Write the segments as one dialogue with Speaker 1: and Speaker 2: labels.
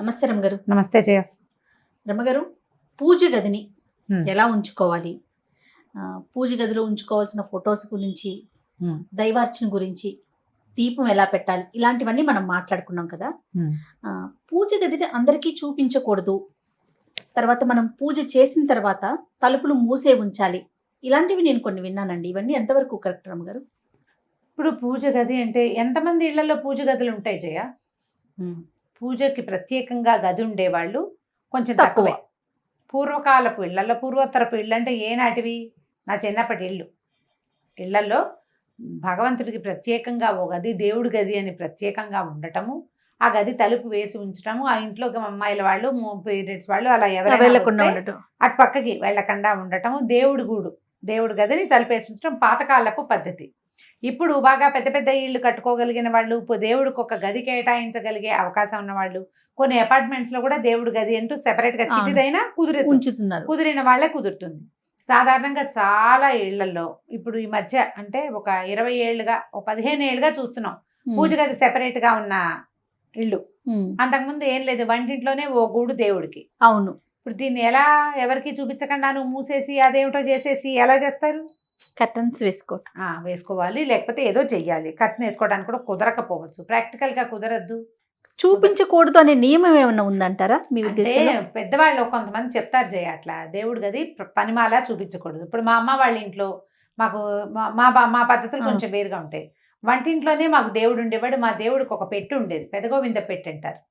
Speaker 1: నమస్తే రమ్మగారు
Speaker 2: నమస్తే జయ.
Speaker 1: రమ్మగారు పూజ గదిని. ఎలా ఉంచుకోవాలి? పూజ గదిలో ఉంచుకోవాల్సిన ఫొటోస్ గురించి దైవార్చన గురించి దీపం ఎలా పెట్టాలి? ఇలాంటివన్నీ మనం మాట్లాడుకున్నాం కదా. పూజ గదిని అందరికీ చూపించకూడదు. తర్వాత మనం పూజ చేసిన తర్వాత తలుపులు మూసే ఉంచాలి. ఇలాంటివి నేను కొన్ని విన్నానండి. ఇవన్నీ ఎంతవరకు కరెక్ట్ రమ్మగారు
Speaker 2: ఇప్పుడు పూజ గది అంటే ఎంతమంది ఇళ్ళలో పూజ గదులు ఉంటాయి జయ? పూజకి ప్రత్యేకంగా గది ఉండేవాళ్ళు కొంచెం
Speaker 1: తక్కువ.
Speaker 2: పూర్వకాలపు ఇళ్ళలో పూర్వోత్తరపు ఇళ్ళు అంటే ఏనాటివి నా చిన్నప్పటి ఇల్లు. ఇళ్ళలో భగవంతుడికి ప్రత్యేకంగా ఓ గది దేవుడి గది అని ప్రత్యేకంగా ఉండటము ఆ గది తలుపు వేసి ఉంచటము ఆ ఇంట్లోకి అమ్మాయిల వాళ్ళు పీరియడ్స్ వాళ్ళు అలా ఎవరైనా
Speaker 1: వెళ్ళకుండా
Speaker 2: వస్తే
Speaker 1: ఉండటం.
Speaker 2: అటు పక్కకి వెళ్ళకుండా ఉండటము దేవుడి గూడు దేవుడి గదిని తలుపేసి ఉంచడం పాతకాలపు పద్ధతి. ఇప్పుడు బాగా పెద్ద పెద్ద ఇళ్ళు కట్టుకోగలిగిన వాళ్ళు దేవుడికి ఒక గది కేటాయించగలిగే అవకాశం ఉన్న వాళ్ళు కొన్ని అపార్ట్మెంట్స్లో కూడా దేవుడి గది అంటూ సెపరేట్గా
Speaker 1: అవును.
Speaker 2: చిటిదైనా కుదురుతుంది
Speaker 1: ఉంచుతున్నారు.
Speaker 2: కుదిరిన వాళ్ళే కుదురుతుంది. సాధారణంగా చాలా ఇళ్ళలో ఇప్పుడు ఈ మధ్య అంటే ఒక ఇరవై ఏళ్ళుగా ఒక పదిహేను ఏళ్ళుగా చూస్తున్నాం. పూజ గది సెపరేట్గా ఉన్న ఇల్లు
Speaker 1: Hmm.
Speaker 2: అంతకుముందు ఏం లేదు వంటింట్లోనే ఓ గూడు దేవుడికి.
Speaker 1: అవును.
Speaker 2: ఇప్పుడు దీన్ని ఎలా ఎవరికి చూపించకుండా నువ్వు మూసేసి అదేమిటో చేసేసి ఎలా చేస్తారు?
Speaker 1: కర్టన్స్ వేసుకోవటం.
Speaker 2: ఆ, వేసుకోవాలి. లేకపోతే ఏదో చెయ్యాలి. కత్తిని వేసుకోవడానికి కూడా కుదరకపోవచ్చు. ప్రాక్టికల్గా కుదరద్దు.
Speaker 1: చూపించకూడదు అనే నియమం ఏమైనా ఉందంటారా మీ
Speaker 2: అంటే
Speaker 1: ఉద్దేశంలో?
Speaker 2: పెద్దవాళ్ళు కొంతమంది చెప్తారు జయ అట్లా దేవుడి గది ప్ర- పనిమాల చూపించకూడదు. ఇప్పుడు మా అమ్మ వాళ్ళ ఇంట్లో మాకు మా- మా బా- మా పద్ధతులు
Speaker 1: ఆ.
Speaker 2: కొంచెం వేరుగా ఉంటాయి. వంటింట్లోనే మాకు దేవుడు ఉండేవాడు. మా దేవుడికి ఒక పెట్టు ఉండేది. పెదగోవింద పెట్టు అంటారు.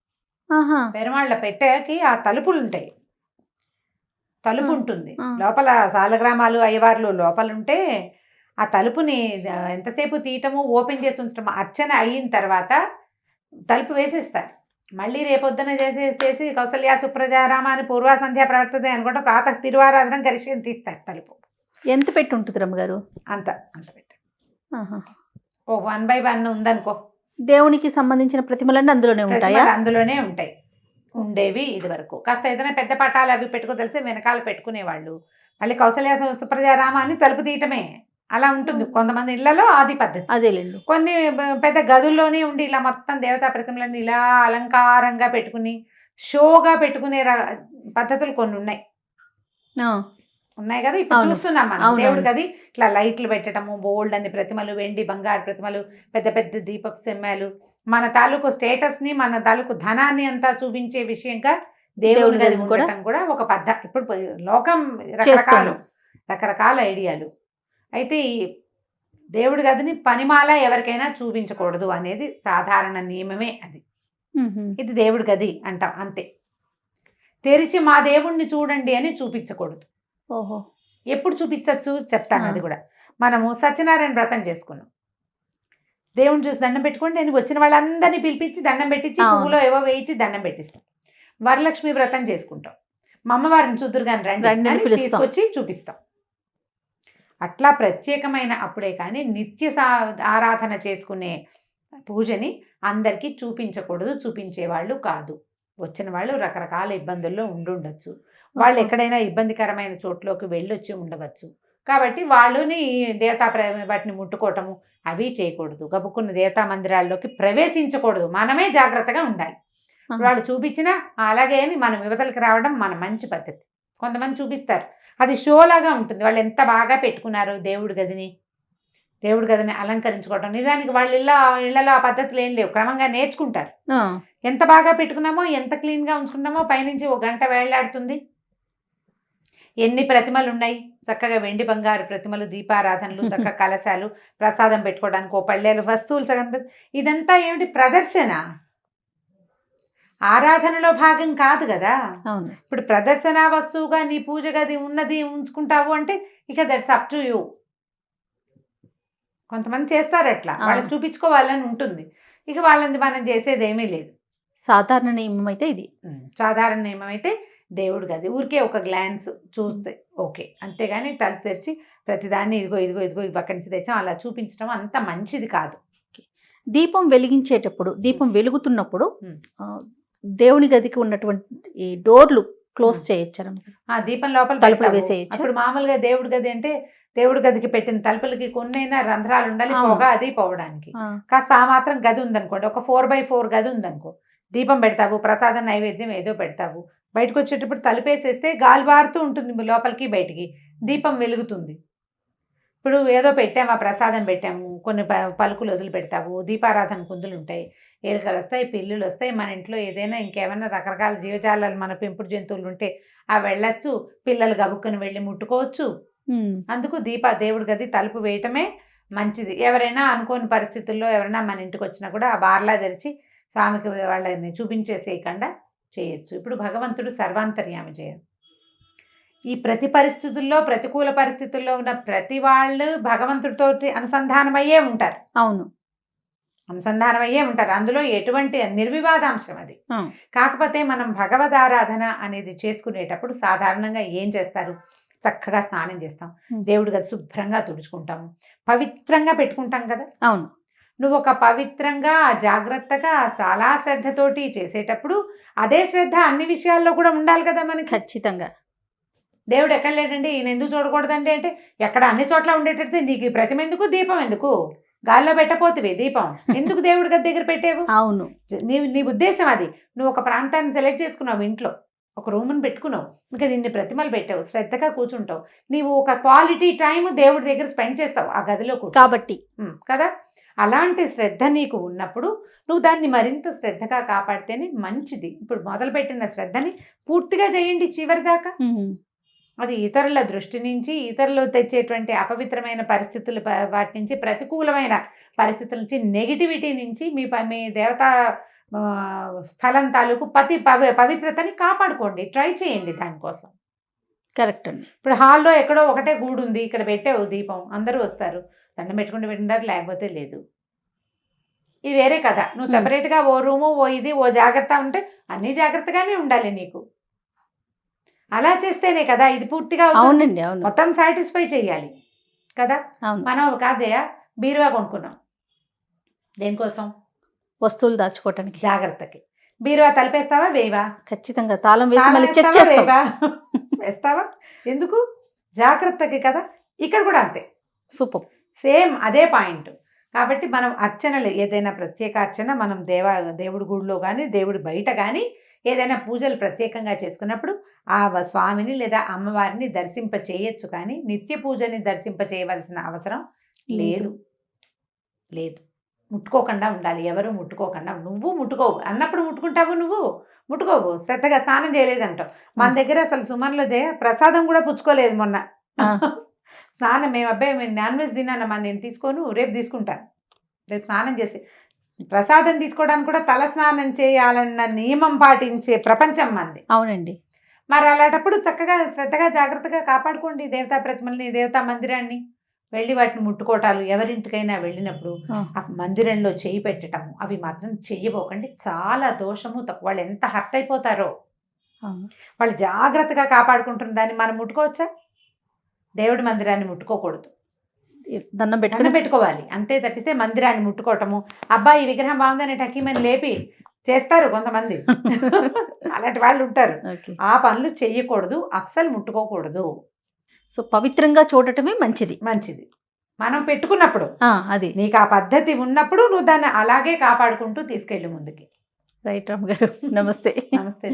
Speaker 1: ఆహా.
Speaker 2: పెరుమాళ్ళ పెట్టెకి ఆ తలుపులు ఉంటాయి. తలుపు ఉంటుంది. లోపల సాలగ్రామాలు అయ్యవార్లు లోపల ఉంటే ఆ తలుపుని ఎంతసేపు తీయటము ఓపెన్ చేసి ఉంచటము అర్చన అయిన తర్వాత తలుపు వేసేస్తారు. మళ్ళీ రేపొద్దున చేసి చేసి కౌసల్య సుప్రజ రామ అని పూర్వ సంధ్య ప్రవర్తతే అనుకుంటే ప్రాతः తిరువారాధన గరిష్యం తీస్తారు తలుపు.
Speaker 1: ఎంత పెట్టి ఉంటుంది రమ్మగారు?
Speaker 2: అంత అంత పెట్టి. ఓ వన్ బై వన్ ఉందనుకో.
Speaker 1: దేవునికి సంబంధించిన ప్రతిమలన్నీ అందులోనే ఉంటాయా?
Speaker 2: అందులోనే ఉంటాయి. ఉండేవి ఇది వరకు కాస్త ఏదైనా పెద్ద పటాలు అవి పెట్టుకో తెలిస్తే వెనకాల పెట్టుకునేవాళ్ళు. మళ్ళీ కౌసల్య సు- సుప్రజ రామ అని తలుపు తీయటమే. అలా ఉంటుంది. కొంతమంది ఇళ్ళలో ఆది పద్ధతి.
Speaker 1: అదేలేండి.
Speaker 2: కొన్ని పెద్ద గదుల్లోనే ఉండి ఇలా మొత్తం దేవతా ప్రతిమలను ఇలా అలంకారంగా పెట్టుకుని షోగా పెట్టుకునే పద్ధతులు కొన్ని ఉన్నాయి. ఉన్నాయి కదా? ఇప్పుడు. చూస్తున్నాం మనం. దేవుడి గది ఇట్లా లైట్లు పెట్టడము బోల్డ్ అన్ని ప్రతిమలు వెండి బంగారు ప్రతిమలు పెద్ద పెద్ద దీపపు సెమ్మాలు మన తాలూకు స్టేటస్ని మన తాలూకు ధనాన్ని అంతా చూపించే విషయంగా దేవుడి
Speaker 1: దేవుడి
Speaker 2: గది ఉండటం కూడా ఒక పద్ధతి ఇప్పుడు లోకం రకరకాలు. రకరకాల ఐడియాలు. అయితే ఈ దేవుడి గదిని పనిమాల ఎవరికైనా చూపించకూడదు అనేది సాధారణ నియమమే అది. ఇది దేవుడి గది అంటాం అంతే. తెరిచి మా దేవుణ్ణి చూడండి అని చూపించకూడదు.
Speaker 1: ఓహో.
Speaker 2: ఎప్పుడు చూపించవచ్చు చెప్తాను. అది కూడా. మనము సత్యనారాయణ వ్రతం చేసుకున్నాం. దేవుని చూసి దండం పెట్టుకోండి. నేను వచ్చిన వాళ్ళందరినీ పిలిపించి దండం పెట్టించి. పువ్వులో ఏవో వేయించి దండం పెట్టిస్తాం. వరలక్ష్మి వ్రతం చేసుకుంటాం. మా అమ్మవారిని చూద్దురు కానీ రండి
Speaker 1: అని.
Speaker 2: తీసుకొచ్చి చూపిస్తాం. అట్లా ప్రత్యేకమైన అప్పుడే కానీ నిత్య సా ఆరాధన చేసుకునే పూజని అందరికీ చూపించకూడదు చూపించేవాళ్ళు కాదు. వచ్చిన వాళ్ళు రకరకాల ఇబ్బందుల్లో ఉండుండొచ్చు. వాళ్ళు. ఎక్కడైనా ఇబ్బందికరమైన చోట్లోకి వెళ్ళొచ్చి ఉండవచ్చు. కాబట్టి వాళ్ళని దేవతా ప్ర- వాటిని ముట్టుకోవటము అవి చేయకూడదు. గబుక్కున్న దేవతా మందిరాల్లోకి ప్రవేశించకూడదు. మనమే జాగ్రత్తగా ఉండాలి. వాళ్ళు చూపించినా అలాగే అని మనం యువతలకి రావడం మన మంచి పద్ధతి. కొంతమంది చూపిస్తారు. అది షోలాగా ఉంటుంది. వాళ్ళు ఎంత బాగా పెట్టుకున్నారు దేవుడి గదిని దేవుడి గదిని అలంకరించుకోవటం. నిజానికి వాళ్ళ ఇళ్ళ ఇళ్ళలో ఆ పద్ధతులు ఏం లేవు. క్రమంగా నేర్చుకుంటారు. ఎంత బాగా పెట్టుకున్నామో ఎంత క్లీన్గా ఉంచుకున్నామో పైనుంచి ఒక గంట వేళ్ళాడుతుంది ఎన్ని ప్రతిమలు ఉన్నాయి చక్కగా వెండి బంగారు ప్రతిమలు దీపారాధనలు చక్కగా కలశాలు ప్రసాదం పెట్టుకోవడానికి ఓ పళ్ళేలు వస్తువులు సగం ఇదంతా ఏమిటి ప్రదర్శన? ఆరాధనలో భాగం కాదు కదా? ఇప్పుడు ప్రదర్శన వస్తువుగా నీ పూజ గది ఉన్నది ఉంచుకుంటావు అంటే ఇక దట్స్ అప్ టు యూ. కొంతమంది చేస్తారు అట్లా.
Speaker 1: ఆ.
Speaker 2: వాళ్ళకి చూపించుకోవాలని ఉంటుంది. ఇక వాళ్ళని మనం చేసేది ఏమీ లేదు.
Speaker 1: సాధారణ నియమం అయితే ఇది.
Speaker 2: సాధారణ నియమం అయితే దేవుడు గది. ఊరికే ఒక గ్లాన్స్ చూస్తే ఓకే. అంతేగాని తలుపు తెరిచి ప్రతిదాన్ని ఇదిగో ఇదిగో ఇదిగో ఇవి అక్కడి నుంచి తెచ్చాం అలా చూపించడం అంత మంచిది కాదు.
Speaker 1: దీపం వెలిగించేటప్పుడు దీపం వెలుగుతున్నప్పుడు దేవుని గదికి ఉన్నటువంటి ఈ డోర్లు క్లోజ్
Speaker 2: మ్.
Speaker 1: చేయొచ్చు
Speaker 2: ఆ దీపం లోపల
Speaker 1: తలుపులు. వేసేయచ్చా?
Speaker 2: అప్పుడు మామూలుగా దేవుడి గది అంటే దేవుడి గదికి పెట్టిన తలుపులకి కొన్నైనా రంధ్రాలు ఉండాలి. పొగ అది పోవడానికి. కాస్త ఆ మాత్రం గది ఉందనుకోండి ఒక ఫోర్ బై ఫోర్ గది ఉందనుకో దీపం పెడతావు ప్రసాదం నైవేద్యం ఏదో పెడతావు. బయటకు వచ్చేటప్పుడు తలుపేసేస్తే గాలి బారుతూ ఉంటుంది లోపలికి బయటికి. దీపం వెలుగుతుంది. ఇప్పుడు ఏదో పెట్టాము ఆ ప్రసాదం పెట్టాము కొన్ని ప- పలుకులు వదిలి పెడతావు దీపారాధన కుందులు ఉంటాయి ఎలుకలు వస్తాయి పిల్లులు వస్తాయి మన ఇంట్లో ఏదైనా ఇంకేమైనా రకరకాల జీవజాలాలు మన పెంపుడు జంతువులు ఉంటే ఆ వెళ్ళొచ్చు పిల్లలు గబుక్కుని వెళ్ళి ముట్టుకోవచ్చు. అందుకు దీప దేవుడి గది తలుపు వేయటమే మంచిది. ఎవరైనా అనుకోని పరిస్థితుల్లో ఎవరైనా మన ఇంటికి వచ్చినా కూడా ఆ బార్లా తెరిచి స్వామికి వాళ్ళని చూపించేసేయకుండా చేయొచ్చు. ఇప్పుడు భగవంతుడు సర్వాంతర్యామి చేయడు ఈ ప్రతి పరిస్థితుల్లో ప్రతికూల పరిస్థితుల్లో ఉన్న ప్రతి వాళ్ళు భగవంతుడితోటి అనుసంధానమయ్యే ఉంటారు.
Speaker 1: అవును.
Speaker 2: అనుసంధానమయ్యే ఉంటారు. అందులో ఎటువంటి నిర్వివాదాంశం అది. కాకపోతే మనం భగవదారాధన అనేది చేసుకునేటప్పుడు సాధారణంగా ఏం చేస్తారు? చక్కగా స్నానం చేస్తాం. దేవుడి గది శుభ్రంగా తుడుచుకుంటాము పవిత్రంగా పెట్టుకుంటాం కదా!
Speaker 1: అవును.
Speaker 2: నువ్వు ఒక పవిత్రంగా జాగ్రత్తగా చాలా శ్రద్ధతోటి చేసేటప్పుడు అదే శ్రద్ధ అన్ని విషయాల్లో కూడా ఉండాలి కదా మనకి.
Speaker 1: ఖచ్చితంగా.
Speaker 2: దేవుడు ఎక్కడ లేడండి? ఈయన ఎందుకు చూడకూడదండి అంటే ఎక్కడ అన్ని చోట్ల ఉండేటట్టు నీకు ప్రతిమ ఎందుకు? దీపం ఎందుకు? గాల్లో పెట్టపోతివి దీపం. ఎందుకు దేవుడి గది దగ్గర పెట్టేవు?
Speaker 1: అవును.
Speaker 2: నీ నీ ఉద్దేశం అది. నువ్వు ఒక ప్రాంతాన్ని సెలెక్ట్ చేసుకున్నావు ఇంట్లో. ఒక రూమ్ని పెట్టుకున్నావు. ఇంకా నిన్ను ప్రతిమలు పెట్టావు. శ్రద్ధగా కూర్చుంటావు. నీవు ఒక క్వాలిటీ టైం దేవుడి దగ్గర స్పెండ్ చేస్తావు ఆ గదిలో
Speaker 1: కాబట్టి.
Speaker 2: కదా? అలాంటి శ్రద్ధ నీకు ఉన్నప్పుడు నువ్వు దాన్ని మరింత శ్రద్ధగా కాపాడితేనే మంచిది. ఇప్పుడు మొదలుపెట్టిన శ్రద్ధని పూర్తిగా చేయండి చివరి దాకా
Speaker 1: ఉమ్,
Speaker 2: అది ఇతరుల దృష్టి నుంచి ఇతరులు తెచ్చేటువంటి అపవిత్రమైన పరిస్థితులు వాటి నుంచి ప్రతికూలమైన పరిస్థితుల నుంచి నెగిటివిటీ నుంచి మీ మీ దేవతా స్థలం తాలూకు పతి పవి పవిత్రతని కాపాడుకోండి. ట్రై చేయండి దానికోసం.
Speaker 1: కరెక్ట్ అండి.
Speaker 2: ఇప్పుడు హాల్లో ఎక్కడో ఒకటే గూడు ఉంది ఇక్కడ పెట్టావు దీపం అందరూ వస్తారు. దండం పెట్టుకుంటూ పెట్టినారు లేకపోతే లేదు. ఇది వేరే కదా నువ్వు. సెపరేట్గా ఓ రూము ఓ ఇది ఓ జాగ్రత్త ఉంటే అన్నీ జాగ్రత్తగానే ఉండాలి నీకు. అలా చేస్తేనే కదా ఇది పూర్తిగా.
Speaker 1: అవునండి అవును.
Speaker 2: మొత్తం సాటిస్ఫై చేయాలి కదా? మనం కాదయ్యా బీరువా కొనుక్కున్నాం. దేనికోసం?
Speaker 1: వస్తువులు దాచుకోవటానికి.
Speaker 2: జాగ్రత్తకి. బీరువా తలిపేస్తావా వేయవా?
Speaker 1: ఖచ్చితంగా. తాళం వేసి
Speaker 2: తాళం
Speaker 1: మళ్ళీ చెక్
Speaker 2: వేస్తావా? వేస్తావా? ఎందుకు? జాగ్రత్తకి కదా? ఇక్కడ కూడా అంతే.
Speaker 1: సూపర్.
Speaker 2: సేమ్ అదే పాయింట్. కాబట్టి మనం అర్చనలు ఏదైనా ప్రత్యేక అర్చన మనం దేవా దేవుడి గుడిలో కానీ దేవుడి బయట కానీ ఏదైనా పూజలు ప్రత్యేకంగా చేసుకున్నప్పుడు ఆ స్వామిని లేదా అమ్మవారిని దర్శింప చేయొచ్చు కానీ నిత్య పూజని దర్శింప చేయవలసిన అవసరం లేదు. లేదు. ముట్టుకోకుండా ఉండాలి. ఎవరు ముట్టుకోకుండా నువ్వు ముట్టుకోవు. అన్నప్పుడు ముట్టుకుంటావు నువ్వు. ముట్టుకోవు. శ్రద్ధగా స్నానం చేయలేదంటావు. మన దగ్గర అసలు సుమన్లో జయ ప్రసాదం కూడా పుచ్చుకోలేదు మొన్న. స్నానం మేము అబ్బాయి మేము నాన్ వెజ్ తిన్నానమ్మా నేను తీసుకోను రేపు తీసుకుంటాను రేపు స్నానం చేసి ప్రసాదం తీసుకోవడానికి కూడా తల స్నానం చేయాలన్న నియమం పాటించే ప్రపంచం మంది
Speaker 1: అవునండి.
Speaker 2: మరి అలాంటప్పుడు చక్కగా శ్రద్ధగా జాగ్రత్తగా కాపాడుకోండి దేవతా ప్రతిమల్ని దేవతా మందిరాన్ని. వెళ్ళి వాటిని ముట్టుకోవటాలు ఎవరింటికైనా వెళ్ళినప్పుడు
Speaker 1: ఆ.
Speaker 2: మందిరంలో చేయి పెట్టటము అవి మాత్రం చెయ్యబోకండి. చాలా దోషము తక్కువ వాళ్ళు ఎంత హర్ట్ అయిపోతారో. వాళ్ళు జాగ్రత్తగా కాపాడుకుంటున్న దాన్ని మనం ముట్టుకోవచ్చా? దేవుడి మందిరాన్ని ముట్టుకోకూడదు.
Speaker 1: దండం పెట్టుకుని
Speaker 2: పెట్టుకోవాలి. అంతే తప్పిస్తే మందిరాన్ని ముట్టుకోవటము. అబ్బా ఈ విగ్రహం బాగుందని టకీమని లేపి చేస్తారు కొంతమంది. అలాంటి వాళ్ళు ఉంటారు. ఆ పనులు చెయ్యకూడదు అస్సలు ముట్టుకోకూడదు.
Speaker 1: సో పవిత్రంగా చూడటమే మంచిది.
Speaker 2: మంచిది. మనం పెట్టుకున్నప్పుడు.
Speaker 1: అది.
Speaker 2: నీకు ఆ పద్ధతి ఉన్నప్పుడు నువ్వు దాన్ని అలాగే కాపాడుకుంటూ తీసుకెళ్ళు ముందుకి.
Speaker 1: రైట్ రామ్ గారు. నమస్తే.
Speaker 2: నమస్తే.